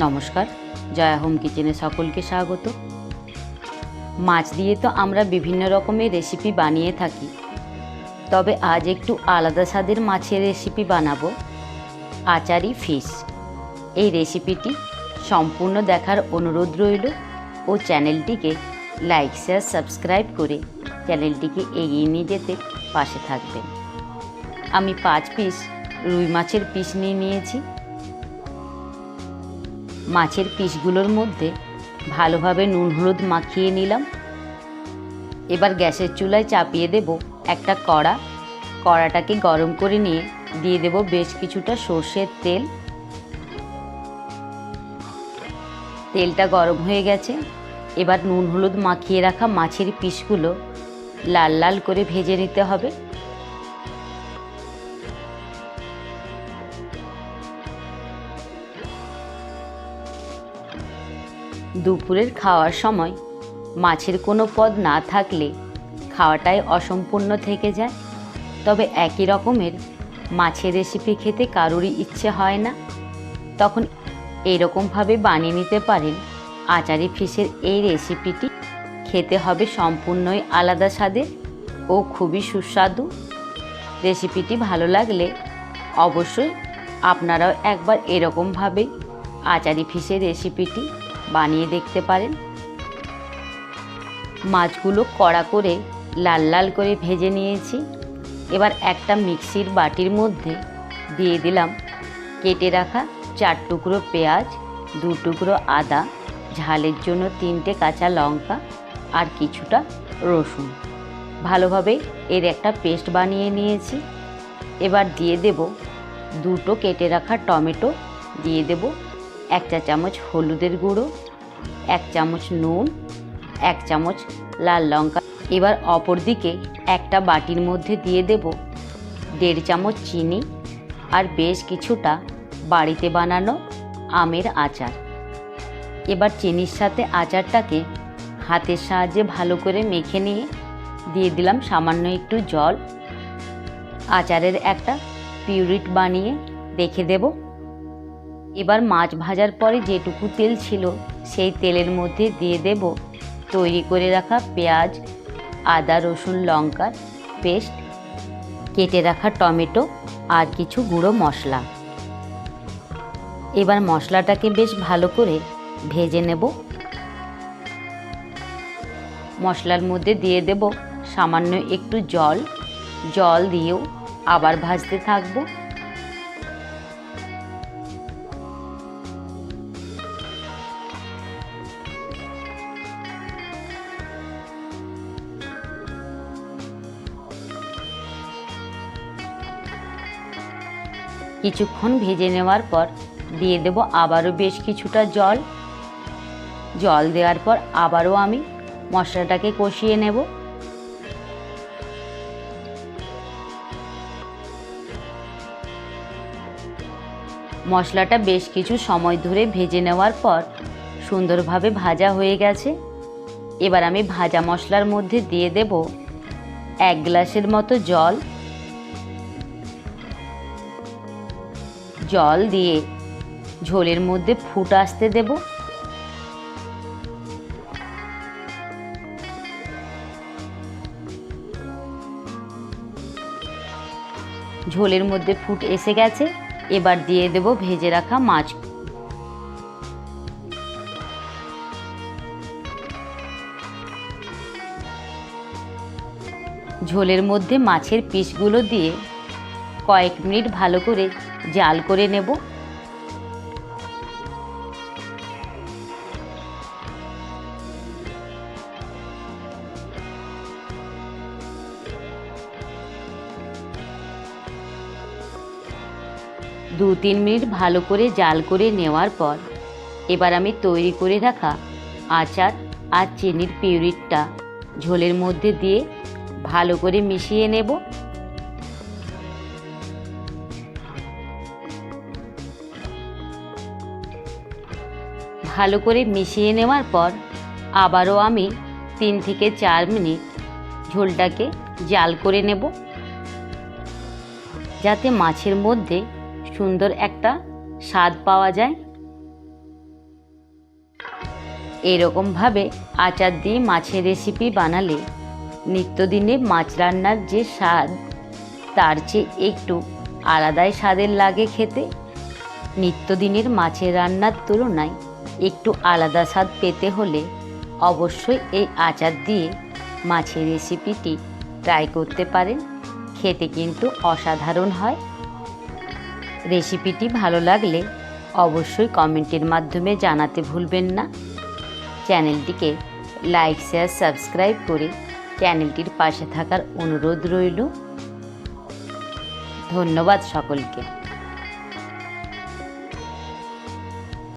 নমস্কার, জয়া হোম কিচেনে সকলকে স্বাগত। মাছ দিয়ে তো আমরা বিভিন্ন রকমের রেসিপি বানিয়ে থাকি। তবে আজ একটু আলাদা স্বাদের মাছের রেসিপি বানাবো। আচারি ফিশ। এই রেসিপিটি সম্পূর্ণ দেখার অনুরোধ রইল ও চ্যানেলটিকে লাইক শেয়ার সাবস্ক্রাইব করে চ্যানেলটিকে এগিয়ে নিয়ে যেতে পাশে থাকবেন। আমি পাঁচ পিস রুই মাছের পিস নিয়ে নিয়েছি। মাছের পিসগুলোর মধ্যে ভালোভাবে নুন হলুদ মাখিয়ে নিলাম। এবার গ্যাসের চুলায় চাপিয়ে দেব একটা কড়া। কড়াটাকে গরম করে নিয়ে দিয়ে দেব বেশ কিছুটা সর্ষের তেল। তেলটা গরম হয়ে গেছে। এবার নুন হলুদ মাখিয়ে রাখা মাছের পিসগুলো লাল লাল করে ভেজে নিতে হবে। দুপুরের খাওয়ার সময়। মাছের কোনো পদ না থাকলে খাওয়াটাই অসম্পূর্ণ থেকে যায়। তবে একই রকমের মাছের রেসিপি খেতে কারোরই ইচ্ছে হয় না। তখন এইরকমভাবে বানিয়ে নিতে পারেন আচারি ফিশের এই রেসিপিটি খেতে হবে সম্পূর্ণই আলাদা স্বাদের ও খুবই সুস্বাদু। রেসিপিটি ভালো লাগলে অবশ্যই আপনারাও একবার এরকমভাবেই আচারি ফিশের রেসিপিটি বানিয়ে দেখতে পারেন। মাছগুলো কড়া করে লাল লাল করে ভেজে নিয়েছি। এবার একটা মিক্সির বাটির মধ্যে দিয়ে দিলাম কেটে রাখা চার টুকরো পেঁয়াজ, দু টুকরো আদা, ঝালের জন্য তিনটে কাঁচা লঙ্কা আর কিছুটা রসুন। ভালোভাবে এর একটা পেস্ট বানিয়ে নিয়েছি। এবার দিয়ে দেব দুটো কেটে রাখা টমেটো, দিয়ে দেব এক চা চামচ হলুদের গুঁড়ো, এক চামচ নুন, এক চামচ লাল লঙ্কা। এবার অপর দিকে একটা বাটির মধ্যে দিয়ে দেব দেড় চামচ চিনি আর বেশ কিছুটা বাড়িতে বানানো আমের আচার। এবার চিনির সাথে আচারটাকে হাতের সাহায্যে ভালো করে মেখে নিয়ে দিয়ে দিলাম সামান্য একটু জল। আচারের একটা পিউরিট বানিয়ে রেখে দেব। এবার মাছ ভাজার পরে যেটুকু তেল ছিল, সেই তেলের মধ্যে দিয়ে দেব তৈরি করে রাখা পেঁয়াজ, আদা, রসুন, লঙ্কার পেস্ট, কেটে রাখা টমেটো আর কিছু গুঁড়ো মশলা। এবার মশলাটাকে বেশ ভালো করে ভেজে নেব। মশলার মধ্যে দিয়ে দেব সামান্য একটু জল। জল দিয়েও আবার ভাজতে থাকব। কিছুক্ষণ ভেজে নেওয়ার পর দিয়ে দেব আবারও বেশ কিছুটা জল। জল দেওয়ার পর আবারও আমি মশলাটাকে কষিয়ে নেব। মশলাটা বেশ কিছু সময় ধরে ভেজে নেওয়ার পর সুন্দরভাবে ভাজা হয়ে গেছে। এবার আমি ভাজা মশলার মধ্যে দিয়ে দেব এক গ্লাসের মতো জল। জল দিয়ে ঝোলের মধ্যে ফুট আসতে দেব। ঝোলের মধ্যে ফুট এসে গেছে, এবার দিয়ে দেব ভেজে রাখা মাছ। ঝোলের মধ্যে মাছের পিসগুলো দিয়ে কয়েক মিনিট ভালো করে জাল করে নেব। দু তিন মিনিট ভালো করে জাল করে নেওয়ার পর, এবার আমি তৈরি করে রাখা আচার আর চিনির পিউরিটটা ঝোলের মধ্যে দিয়ে ভালো করে মিশিয়ে নেব। ভালো করে মিশিয়ে নেওয়ার পর আবারও আমি তিন থেকে চার মিনিট ঝোলটাকে জাল করে নেব, যাতে মাছের মধ্যে সুন্দর একটা স্বাদ পাওয়া যায়। এরকমভাবে আচার দিয়ে মাছের রেসিপি বানালে নিত্যদিনে মাছ রান্নার যে স্বাদ, তার চেয়ে একটু আলাদাই স্বাদের লাগে খেতে। নিত্যদিনের মাছের রান্নার তুলনায় একটু আলাদা স্বাদ পেতে হলে অবশ্যই এই আচার দিয়ে মাছের রেসিপিটি ট্রাই করতে পারেন। খেতে কিন্তু অসাধারণ হয়। রেসিপিটি ভালো লাগলে অবশ্যই কমেন্টের মাধ্যমে জানাতে ভুলবেন না। চ্যানেলটিকে লাইক শেয়ার সাবস্ক্রাইব করে চ্যানেলটির পাশে থাকার অনুরোধ রইল। ধন্যবাদ সকলকে।